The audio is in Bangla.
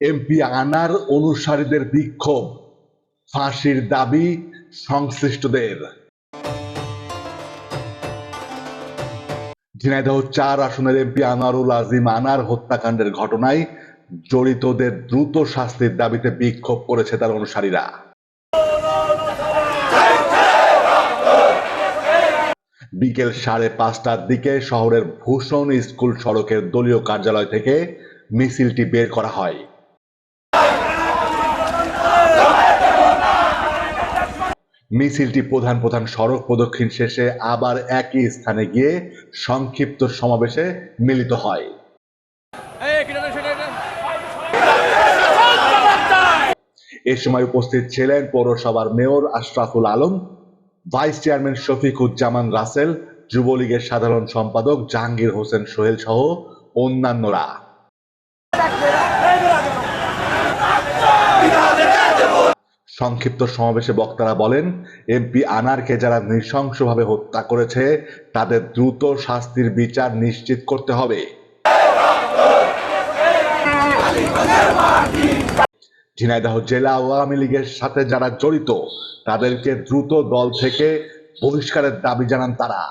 এমপি আনার অনুসারীদের বিক্ষোভ, ফাঁসির দাবি সংশ্লিষ্টদের। ঝিনাইদহ চার আসনের এমপি আনোয়ারুল আজিম আনার হত্যাকাণ্ডের ঘটনায় জড়িতদের দ্রুত শাস্তির দাবিতে বিক্ষোভ করেছে তার অনুসারীরা। বিকেল সাড়ে পাঁচটার দিকে শহরের ভূষণ স্কুল সড়কের দলীয় কার্যালয় থেকে মিছিলটি বের করা হয়। মিছিলটি প্রধান প্রধান সড়ক প্রদক্ষিণ শেষে আবার একই স্থানে গিয়ে সংক্ষিপ্ত সমাবেশে মিলিত হয়। এ সময় উপস্থিত ছিলেন পৌরসভার mayor Ashraful Alam vice chairman Shafikuzzaman Rasel যুবলীগের সাধারণ সম্পাদক জাহাঙ্গীর হোসেন সোহেল সহ অন্যান্যরা। সংক্ষিপ্ত সমাবেশে বক্তারা বলেন, এমপি আনারকে যারা নৃশংসভাবে হত্যা করেছে, তাদের দ্রুত শাস্তির বিচার নিশ্চিত করতে হবে। ঝিনাইদহ জেলা আওয়ামী লীগের সাথে যারা জড়িত, তাদেরকে দ্রুত দল থেকে বহিষ্কারের দাবি জানান তারা।